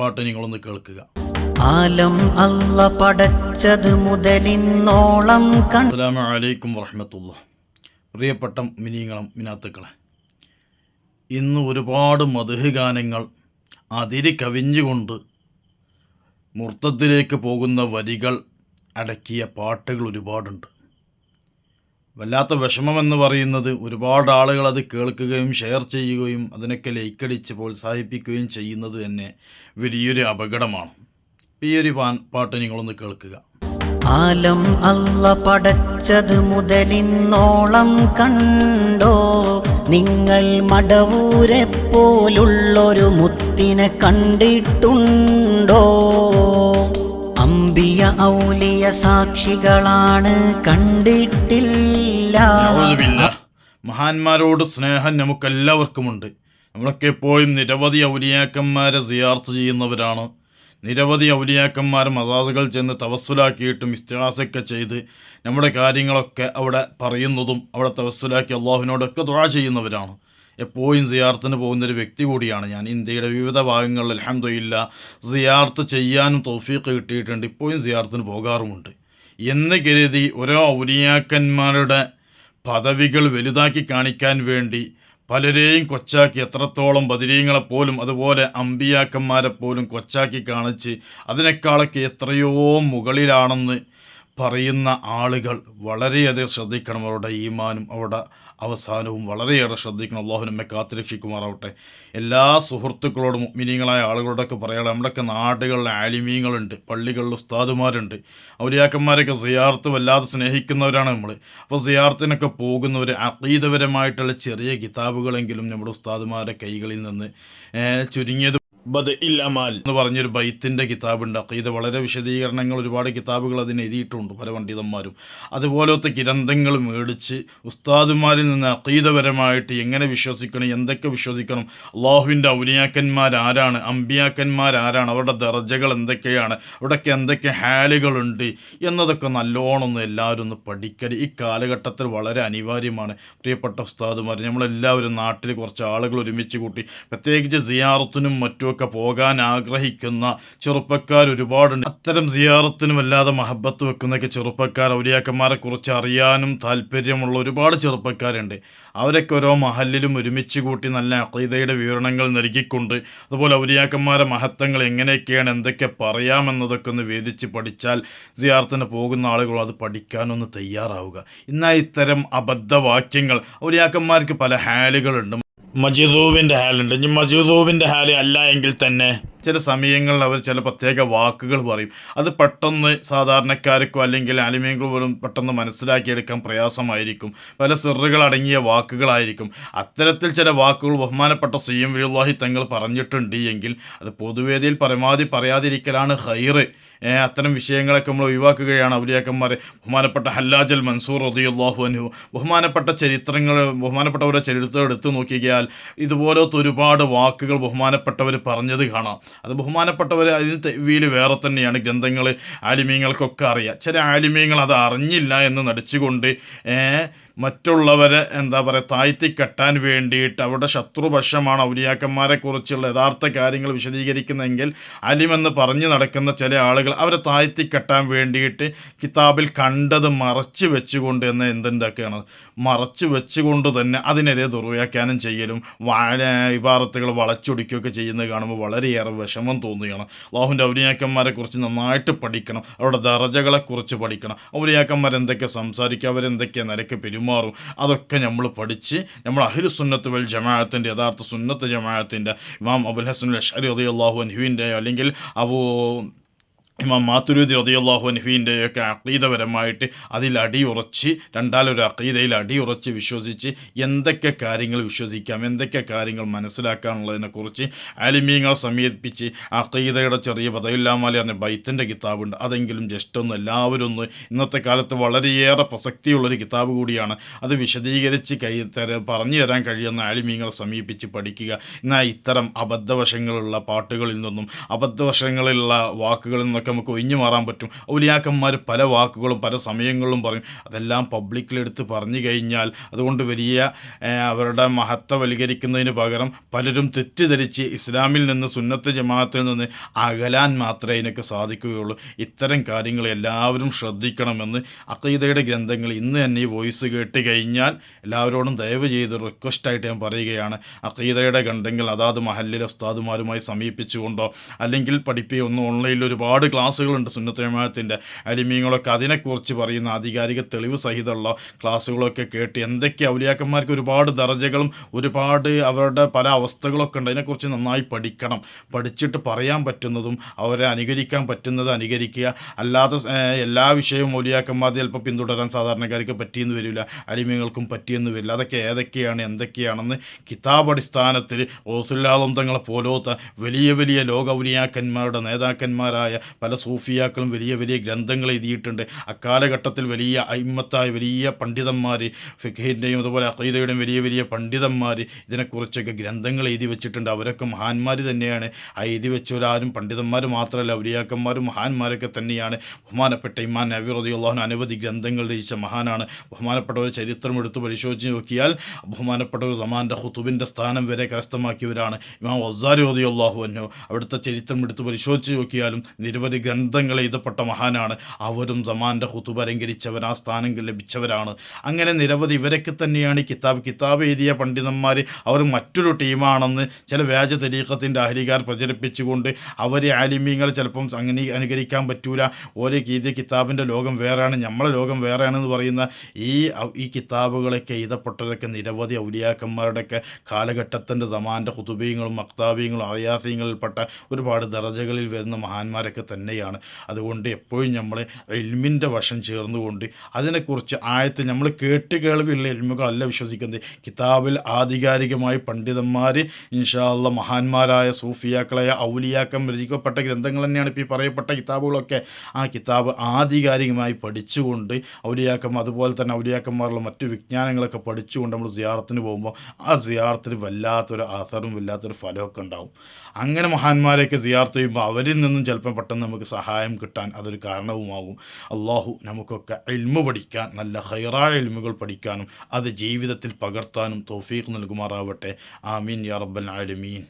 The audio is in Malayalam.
പാട്ട് നിങ്ങളൊന്ന് കേൾക്കുക. ആലം അല്ല പടച്ചത് മുതലിന്നോളം അസ്സലാമു അലൈക്കും വറഹമത്തുള്ള. പ്രിയപ്പെട്ട മിനിങ്ങളും മിനാത്തുക്കളെ ഇന്ന് ഒരുപാട് മധുഹ് ഗാനങ്ങൾ അതിരി കവിഞ്ഞുകൊണ്ട് മുർത്തത്തിലേക്ക് പോകുന്ന വരികൾ അടക്കിയ പാട്ടുകൾ ഒരുപാടുണ്ട്. വല്ലാത്ത വിഷമമെന്ന് പറയുന്നത് ഒരുപാട് ആളുകൾ അത് കേൾക്കുകയും ഷെയർ ചെയ്യുകയും അതിനൊക്കെ ലൈക്കടിച്ച് പ്രോത്സാഹിപ്പിക്കുകയും ചെയ്യുന്നത് തന്നെ വലിയൊരു അപകടമാണ്. ഈ ഒരു പാട്ട് നിങ്ങളൊന്ന് കേൾക്കുക. ആലം അല്ല പടച്ചത് മുതലിന്നോളം കണ്ടോ? നിങ്ങൾ മടവൂരെ പോലുള്ളൊരു മുത്തിനെ കണ്ടിട്ടുണ്ടോ? അമ്പിയ ഔലിയ സാക്ഷികളാണ് കണ്ടിട്ടില്ല. മഹാന്മാരോട് സ്നേഹം നമുക്കെല്ലാവർക്കുമുണ്ട്. നമ്മളൊക്കെ എപ്പോഴും നിരവധി ഔലിയാക്കന്മാരെ സിയാർത്ത് ചെയ്യുന്നവരാണ്. നിരവധി ഔലിയാക്കന്മാർ മസാസുകൾ ചെന്ന് തവസ്സുലാക്കിയിട്ടും ഇസ്തിഹാസൊക്കെ ചെയ്ത് നമ്മുടെ കാര്യങ്ങളൊക്കെ അവിടെ പറയുന്നതും അവിടെ തവസ്സുലാക്കി അള്ളാഹുവിനോടൊക്കെ ദുആ ചെയ്യുന്നവരാണ്. എപ്പോഴും സിയാർത്തിന് പോകുന്നൊരു വ്യക്തി കൂടിയാണ് ഞാൻ. ഇന്ത്യയുടെ വിവിധ ഭാഗങ്ങളിൽ അലഹമില്ല സിയാർത്ത് ചെയ്യാനും തൗഫീഖ് കിട്ടിയിട്ടുണ്ട്. ഇപ്പോഴും സിയാർത്തിന് പോകാറുമുണ്ട്. എന്ന് കരുതി ഓരോ ഔലിയാക്കന്മാരുടെ പദവികൾ വലുതാക്കി കാണിക്കാൻ വേണ്ടി പലരെയും കൊച്ചാക്കി എത്രത്തോളം ബദിരീങ്ങളെപ്പോലും അതുപോലെ അമ്പിയാക്കന്മാരെപ്പോലും കൊച്ചാക്കി കാണിച്ച് അതിനേക്കാളൊക്കെ എത്രയോ മുകളിലാണെന്ന് പറയുന്ന ആളുകൾ വളരെയധികം ശ്രദ്ധിക്കണം അവരുടെ ഈമാനും അവരുടെ അവസാനവും വളരെയേറെ ശ്രദ്ധിക്കണം. അള്ളാഹു നമ്മെ കാത്തുരക്ഷിക്കുമാറാവട്ടെ. എല്ലാ സുഹൃത്തുക്കളോടും മിനിങ്ങളായ ആളുകളോടൊക്കെ പറയാം നമ്മുടെയൊക്കെ നാടുകളിലെ ആലിമീങ്ങളുണ്ട് പള്ളികളിൽ ഉസ്താദുമാരുണ്ട്. ഔലിയാക്കന്മാരൊക്കെ സിയാർത്ത് വല്ലാതെ സ്നേഹിക്കുന്നവരാണ് നമ്മൾ അപ്പോൾ സിയാർത്തിനൊക്കെ പോകുന്നവർ അതീതപരമായിട്ടുള്ള ചെറിയ കിതാബുകളെങ്കിലും നമ്മുടെ ഉസ്താദുമാരുടെ കൈകളിൽ നിന്ന് ചുരുങ്ങിയത് ബദ് ഇൽ അമാൽ എന്ന് പറഞ്ഞൊരു ബൈത്തിന്റെ കിതാബുണ്ട്. അക്കീത വളരെ വിശദീകരണങ്ങൾ ഒരുപാട് കിതാബുകൾ അതിന് എഴുതിയിട്ടുണ്ട് പല പണ്ഡിതന്മാരും. അതുപോലത്തെ ഗ്രന്ഥങ്ങൾ മേടിച്ച് ഉസ്താദുമാരിൽ നിന്ന് അക്കീതപരമായിട്ട് എങ്ങനെ വിശ്വസിക്കണം എന്തൊക്കെ വിശ്വസിക്കണം അള്ളാഹുവിന്റെ ഔലിയാക്കന്മാരാരാണ് അമ്പിയാക്കന്മാരാരാണ് അവരുടെ ദർജകൾ എന്തൊക്കെയാണ് അവിടെയൊക്കെ എന്തൊക്കെ ഹാലുകളുണ്ട് എന്നതൊക്കെ നല്ലോണം ഒന്ന് എല്ലാവരും ഒന്ന് പഠിക്കൽ ഈ കാലഘട്ടത്തിൽ വളരെ അനിവാര്യമാണ്. പ്രിയപ്പെട്ട ഉസ്താദുമാർ നമ്മളെല്ലാവരും നാട്ടിൽ കുറച്ച് ആളുകൾ ഒരുമിച്ച് കൂട്ടി പ്രത്യേകിച്ച് സിയാറത്തിനും മറ്റുമൊക്കെ പോകാൻ ആഗ്രഹിക്കുന്ന ചെറുപ്പക്കാർ ഒരുപാടുണ്ട്. അത്തരം സിയാറത്തിനും വല്ലാതെ മഹബത്ത് വെക്കുന്നൊക്കെ ചെറുപ്പക്കാർ ഔലിയാക്കന്മാരെ കുറിച്ച് അറിയാനും താല്പര്യമുള്ള ഒരുപാട് ചെറുപ്പക്കാരുണ്ട്. അവരൊക്കെ ഓരോ മഹലിലും ഒരുമിച്ച് കൂട്ടി നല്ല അഖീദയുടെ വിവരണങ്ങൾ നൽകിക്കൊണ്ട് അതുപോലെ ഔലിയാക്കന്മാരെ മഹത്വങ്ങൾ എങ്ങനെയൊക്കെയാണ് എന്തൊക്കെ പറയാമെന്നതൊക്കെ ഒന്ന് വേദിച്ച് പഠിച്ചാൽ സിയാറത്തിന് പോകുന്ന ആളുകൾ അത് പഠിക്കാനൊന്ന് തയ്യാറാവുക. എന്നാൽ ഇത്തരം അബദ്ധവാക്യങ്ങൾ ഔലിയാക്കന്മാർക്ക് പല ഹാലുകളുണ്ട്. മജിദൂബിന്റെ ഹാലുണ്ട്. ഇനി മജിദൂബിന്റെ ഹാൽ അല്ല എങ്കിൽ തന്നെ ചില സമയങ്ങളിൽ അവർ ചില പ്രത്യേക വാക്കുകൾ പറയും. അത് പെട്ടെന്ന് സാധാരണക്കാർക്കോ അല്ലെങ്കിൽ ആലിമ്യങ്ങൾ പോലും പെട്ടെന്ന് മനസ്സിലാക്കിയെടുക്കാൻ പ്രയാസമായിരിക്കും. പല സിറുകൾ അടങ്ങിയ വാക്കുകളായിരിക്കും. അത്തരത്തിൽ ചില വാക്കുകൾ ബഹുമാനപ്പെട്ട സി എം തങ്ങൾ പറഞ്ഞിട്ടുണ്ട് എങ്കിൽ അത് പൊതുവേദിയിൽ പരമാവധി പറയാതിരിക്കലാണ് ഹൈറ് അത്തരം വിഷയങ്ങളൊക്കെ നമ്മൾ ഒഴിവാക്കുകയാണ് ഔലിയാക്കന്മാരെ. ബഹുമാനപ്പെട്ട ഹല്ലാജൽ മൻസൂർ റദിയുള്ളാഹു അനു ബഹുമാനപ്പെട്ട ചരിത്രങ്ങൾ ബഹുമാനപ്പെട്ടവരുടെ ചരിത്രം എടുത്തു നോക്കിയാൽ ഇതുപോലത്തെ ഒരുപാട് വാക്കുകൾ ബഹുമാനപ്പെട്ടവർ പറഞ്ഞത് കാണാം. അത് ബഹുമാനപ്പെട്ടവർ അതിന് ഇവയിൽ വേറെ തന്നെയാണ് ഗ്രന്ഥങ്ങൾ ആലിമീങ്ങൾക്കൊക്കെ അറിയാം. ചില ആലിമീങ്ങൾ അത് അറിഞ്ഞില്ല എന്ന് നടിച്ചുകൊണ്ട് മറ്റുള്ളവരെ എന്താ പറയുക താഴ്ത്തി കെട്ടാൻ വേണ്ടിയിട്ട് അവരുടെ ശത്രുപക്ഷമാണ് ഔലിയാക്കന്മാരെ കുറിച്ചുള്ള യഥാർത്ഥ കാര്യങ്ങൾ വിശദീകരിക്കുന്നതെങ്കിൽ അലിമെന്ന് പറഞ്ഞു നടക്കുന്ന ചില ആളുകൾ അവരെ താഴ്ത്തി കെട്ടാൻ വേണ്ടിയിട്ട് കിതാബിൽ കണ്ടത് മറച്ചു വെച്ചുകൊണ്ട് തന്നെ എന്തുണ്ടാക്കുകയാണ്? മറച്ചു വെച്ചുകൊണ്ട് തന്നെ അതിനെതിരെ ദുർവ്യാഖ്യാനം ചെയ്യലും വാഴ ഇബാറത്തുകൾ വളച്ചൊടിക്കുകയൊക്കെ ചെയ്യുന്നത് കാണുമ്പോൾ വളരെയേറെ വിഷമം തോന്നുകയാണ്. അള്ളാഹുവിന്റെ ഔലിയാക്കന്മാരെ കുറിച്ച് നന്നായിട്ട് പഠിക്കണം. അവരുടെ ദറജകളെക്കുറിച്ച് പഠിക്കണം. ഔലിയാക്കന്മാർ എന്തൊക്കെ സംസാരിക്കുക അവരെന്തൊക്കെ നിരക്ക് പെരുമാറും അതൊക്കെ നമ്മൾ പഠിച്ച് നമ്മൾ അഹിലു സുന്നത്ത് വൽ ജമാഅത്തിന്റെ യഥാർത്ഥ സുന്നത്ത് ജമാഅത്തിന്റെ ഇമാം അബുൽ ഹസൻ അഷരി റതി അള്ളാഹു അൻഹുവിന്റെ അല്ലെങ്കിൽ അബൂ ഇമാം മാത്തുരുദി റതിയല്ലാഹു അനഫീന്റെയൊക്കെ അക്കീതപരമായിട്ട് അതിൽ അടിയുറച്ച് രണ്ടാലൊരു അക്കീതയിൽ അടിയുറച്ച് വിശ്വസിച്ച് എന്തൊക്കെ കാര്യങ്ങൾ വിശ്വസിക്കാം എന്തൊക്കെ കാര്യങ്ങൾ മനസ്സിലാക്കാനുള്ളതിനെക്കുറിച്ച് ആലിമീങ്ങളെ സമീപിച്ച് അക്കീതയുടെ ചെറിയ പദവില്ലാമാലി പറഞ്ഞ ബൈത്തിന്റെ കിതാബുണ്ട്. അതെങ്കിലും ജസ്റ്റ് ഒന്ന് എല്ലാവരും ഒന്ന് ഇന്നത്തെ കാലത്ത് വളരെയേറെ പ്രസക്തിയുള്ളൊരു കിതാബ് കൂടിയാണ്. അത് വിശദീകരിച്ച് കൈ തര പറഞ്ഞു തരാൻ കഴിയുന്ന ആലിമീങ്ങളെ സമീപിച്ച് പഠിക്കുക. എന്നാൽ ഇത്തരം അബദ്ധവശങ്ങളുള്ള പാട്ടുകളിൽ നിന്നും അബദ്ധവശങ്ങളിലുള്ള വാക്കുകളിൽ നിന്നൊക്കെ നിന്നൊക്കെ നമുക്ക് ഒഴിഞ്ഞു മാറാൻ പറ്റും. ഔലിയാക്കന്മാർ പല വാക്കുകളും പല സമയങ്ങളിലും പറയും. അതെല്ലാം പബ്ലിക്കിലെടുത്ത് പറഞ്ഞു കഴിഞ്ഞാൽ അതുകൊണ്ട് വലിയ അവരുടെ മഹത്വവൽക്കരിക്കുന്നതിന് പകരം പലരും തെറ്റിദ്ധരിച്ച് ഇസ്ലാമിൽ നിന്ന് സുന്നത്ത് ജമാഅത്തിൽ നിന്ന് അകലാൻ മാത്രമേ ഇതിനൊക്കെ സാധിക്കുകയുള്ളൂ. ഇത്തരം കാര്യങ്ങൾ എല്ലാവരും ശ്രദ്ധിക്കണമെന്ന് അക്കീതയുടെ ഗ്രന്ഥങ്ങൾ ഇന്ന് തന്നെ ഈ വോയിസ് കേട്ട് കഴിഞ്ഞാൽ എല്ലാവരോടും ദയവ് ചെയ്ത് റിക്വസ്റ്റായിട്ട് ഞാൻ പറയുകയാണ്. അക്കീതയുടെ ഗ്രന്ഥങ്ങൾ അതാത് മഹല്ലിലെ ഉസ്താദുമാരുമായി സമീപിച്ചുകൊണ്ടോ അല്ലെങ്കിൽ പഠിപ്പിക്കുക ഒന്ന് ഓൺലൈനിൽ ഒരുപാട് ക്ലാസ്സുകളുണ്ട് സുന്നത്ത് ജമാഅത്തിന്റെ. അലിമീങ്ങളൊക്കെ അതിനെക്കുറിച്ച് പറയുന്ന ആധികാരിക തെളിവ് സഹിതമുള്ള ക്ലാസ്സുകളൊക്കെ കേട്ട് എന്തൊക്കെ ഔലിയാക്കന്മാർക്ക് ഒരുപാട് ദർജകളും ഒരുപാട് അവരുടെ പല അവസ്ഥകളൊക്കെ ഉണ്ട്. അതിനെക്കുറിച്ച് നന്നായി പഠിക്കണം. പഠിച്ചിട്ട് പറയാൻ പറ്റുന്നതും അവരെ അനുകരിക്കാൻ പറ്റുന്നത് അനുകരിക്കുക. അല്ലാത്ത എല്ലാ വിഷയവും ഔലിയാക്കന്മാർ ചിലപ്പോൾ പിന്തുടരാൻ സാധാരണക്കാർക്ക് പറ്റിയെന്ന് വരില്ല. അലിമീങ്ങൾക്കും പറ്റിയെന്ന് വരില്ല. അതൊക്കെ ഏതൊക്കെയാണ് എന്തൊക്കെയാണെന്ന് കിതാബ് അടിസ്ഥാനത്തിൽ ഓസുല്ലാളം തങ്ങളെ പോലോത്ത വലിയ വലിയ ലോക ഔലിയാക്കന്മാരുടെ നേതാക്കന്മാരായ പല സൂഫിയാക്കളും വലിയ വലിയ ഗ്രന്ഥങ്ങൾ എഴുതിയിട്ടുണ്ട്. അക്കാലഘട്ടത്തിൽ വലിയ അയിമത്തായ വലിയ പണ്ഡിതന്മാർ ഫിഖിന്റെയും അതുപോലെ അഖീദയുടെയും വലിയ വലിയ പണ്ഡിതന്മാർ ഇതിനെക്കുറിച്ചൊക്കെ ഗ്രന്ഥങ്ങൾ എഴുതി വെച്ചിട്ടുണ്ട്. അവരൊക്കെ മഹാന്മാർ തന്നെയാണ്. ആ എഴുതി വെച്ചവരാരും പണ്ഡിതന്മാർ മാത്രമല്ല ഔലിയാക്കന്മാരും മഹാന്മാരൊക്കെ തന്നെയാണ്. ബഹുമാനപ്പെട്ട ഇമാൻ നബി റളിയല്ലാഹു അനവധി ഗ്രന്ഥങ്ങൾ രചിച്ച മഹാനാണ്. ബഹുമാനപ്പെട്ട ഒരു ചരിത്രം എടുത്ത് പരിശോധിച്ച് നോക്കിയാൽ ബഹുമാനപ്പെട്ട ഒരു സമാന്റെ ഹുത്തുബിന്റെ സ്ഥാനം വരെ കരസ്ഥമാക്കിയവരാണ് ഇമാം വസാരി റളിയല്ലാഹു അൻഹു. അവിടുത്തെ ചരിത്രം എടുത്ത് പരിശോധിച്ച് നോക്കിയാലും നിരവധി ഗ്രന്ഥങ്ങൾ എഴുതപ്പെട്ട മഹാനാണ്. അവരും സമാന്റെ ഹുത്തുബ് അലങ്കരിച്ചവർ ആ സ്ഥാനം ലഭിച്ചവരാണ്. അങ്ങനെ നിരവധി ഇവരൊക്കെ തന്നെയാണ് കിതാബ്. കിതാബ് എഴുതിയ പണ്ഡിതന്മാർ അവർ മറ്റൊരു ടീമാണെന്ന് ചില വ്യാജ തരീക്കത്തിന്റെ അഹരികാർ പ്രചരിപ്പിച്ചുകൊണ്ട് അവരെ ആലിമ്യങ്ങൾ ചിലപ്പം അങ്ങനെ അനുകരിക്കാൻ പറ്റൂല. ഓരോ ഗീത കിതാബിന്റെ ലോകം വേറെയാണ് നമ്മളെ ലോകം വേറെയാണെന്ന് പറയുന്ന ഈ ഈ കിതാബുകളൊക്കെ എഴുതപ്പെട്ടതൊക്കെ നിരവധി ഔലിയാക്കന്മാരുടെയൊക്കെ കാലഘട്ടത്തിന്റെ സമാന്റെ ഹുതുബീങ്ങളും മക്താബീങ്ങളും അയാസീങ്ങളിൽപ്പെട്ട ഒരുപാട് ദറജകളിൽ വരുന്ന മഹാന്മാരൊക്കെ തന്നെയാണ്. അതുകൊണ്ട് എപ്പോഴും നമ്മൾ എൽമിന്റെ വശം ചേർന്നുകൊണ്ട് അതിനെക്കുറിച്ച് ആയത്തിൽ നമ്മൾ കേട്ട് കേൾവിയുള്ള എൽമുകളല്ല വിശ്വസിക്കുന്നത്. കിതാബിൽ ആധികാരികമായി പണ്ഡിതന്മാർ ഇൻഷാല്ല മഹാന്മാരായ സൂഫിയാക്കളായ ഔലിയാക്കം രചിക്കപ്പെട്ട ഗ്രന്ഥങ്ങൾ തന്നെയാണ് ഇപ്പോൾ ഈ പറയപ്പെട്ട കിതാബുകളൊക്കെ. ആ കിതാബ് ആധികാരികമായി പഠിച്ചുകൊണ്ട് ഔലിയാക്കം അതുപോലെ തന്നെ ഔലിയാക്കന്മാരുള്ള മറ്റു വിജ്ഞാനങ്ങളൊക്കെ പഠിച്ചുകൊണ്ട് നമ്മൾ സിയാറത്തിന് പോകുമ്പോൾ ആ സിയാറത്തിന് വല്ലാത്തൊരു അസറും വല്ലാത്തൊരു ഫലമൊക്കെ ഉണ്ടാവും. അങ്ങനെ മഹാന്മാരെയൊക്കെ സിയാർത്ത് ചെയ്യുമ്പോൾ അവരിൽ നിന്നും ചിലപ്പോൾ പെട്ടെന്ന് നമുക്ക് സഹായം കിട്ടാൻ അതൊരു കാരണവുമാകും. അള്ളാഹു നമുക്കൊക്കെ എൽമ പഠിക്കാൻ നല്ല ഹൈറായ എൽമുകൾ പഠിക്കാനും അത് ജീവിതത്തിൽ പകർത്താനും തോഫീഖ് നൽകുമാറാവട്ടെ. ആമീൻ യാ റബ്ബൽ ആലമീൻ.